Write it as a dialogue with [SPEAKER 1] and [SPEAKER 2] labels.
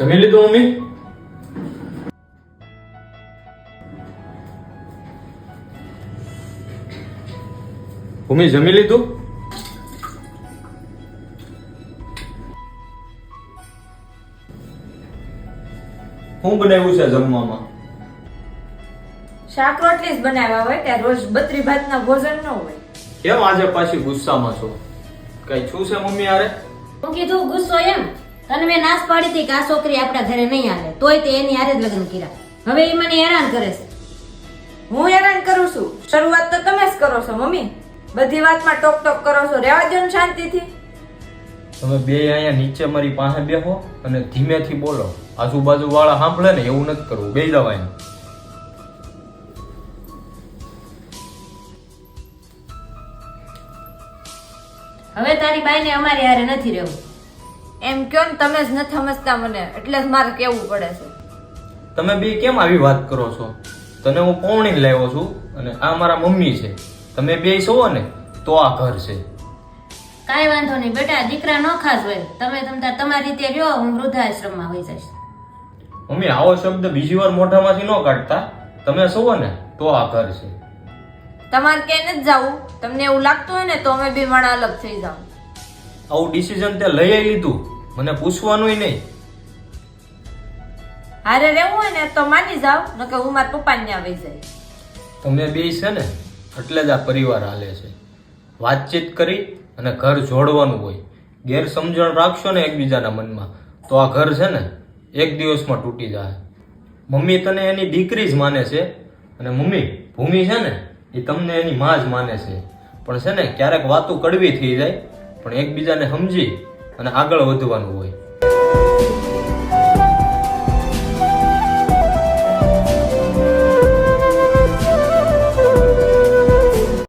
[SPEAKER 1] જમી લીધું મમ્મી? ભૂમિ જમી લીધું? શું બનાવ્યું છે જમવામાં?
[SPEAKER 2] શાક રોટલી જ બનાવ્યા હોય કે રોજ બત્રી ભાતના ભોજન ન હોય?
[SPEAKER 1] કેમ આજે પાછી ગુસ્સામાં છો? કઈ છું છે મમ્મી યારે
[SPEAKER 3] હું કીધું ગુસ્સો એમ? તને મેં નાશ પાડી હતી કે આ છોકરી આપણા ઘરે નહીં આવે. તોય તે એની હારે જ લગ્ન કર્યા. હવે એ મને હેરાન કરે છે.
[SPEAKER 2] હું હેરાન કરું છું? શરૂઆત તો તમે જ કરો છો મમ્મી. બધી વાતમાં ટોક ટોક કરો છો. રહેવા દો ને શાંતિથી.
[SPEAKER 1] તમે બે અહીંયા નીચે મારી પાસે બેહો અને ધીમેથી બોલો. આજુબાજુ વાળા સાંભળે ને એવું નથી કરવું. બે જવાય
[SPEAKER 3] હવે તારી બાઈને અમારી હારે નથી રહેવું.
[SPEAKER 2] એમ કયો ને તમે જ નથી સમજતા મને એટલે જ મારે કેવું પડે છે.
[SPEAKER 1] તમે બે કેમ આવી વાત કરો છો? તને હું પૌણી લાવ્યો છું અને આ મારા મમ્મી છે. તમે બે છો ને તો આ ઘર છે.
[SPEAKER 3] કાંઈ વાંધો નહીં બેટા દીકરા ન ખાસ હોય. તમે તમતા તમારી રીતે રહ્યો હું વૃદ્ધાશ્રમમાં હોઈ જઈશ.
[SPEAKER 1] મમ્મી આવો શબ્દ બીજી વાર મોઢામાંથી ન કાઢતા. તમે છો ને તો આ ઘર છે.
[SPEAKER 2] તમારે ક્યાંય નથી જવું. તમને એવું લાગતું હોય ને તો અમે બે માણા અલગ થઈ જાવ
[SPEAKER 1] આવું ડિસિઝન તે લઈ લીધું. મને પૂછવાનું નહીં.
[SPEAKER 2] હારે રહેવું હોય ને તો માની જાવ નકર હું મારા પપ્પાને ત્યાં વહી જાય.
[SPEAKER 1] તમે બે છે ને એટલે જ આ પરિવાર હાલે છે. વાતચીત કરી અને ઘર જોડવાનું હોય. ગેરસમજણ રાખશો ને એકબીજાના મનમાં તો આ ઘર છે ને એક દિવસમાં તૂટી જાય. મમ્મી તને એની દીકરી જ માને છે અને મમ્મી ભૂમિ છે ને એ તમને એની માં જ માને છે. પણ છે ને ક્યારેક વાતો કડવી થઈ જાય પણ એકબીજાને સમજી અને આગળ વધવાનું હોય.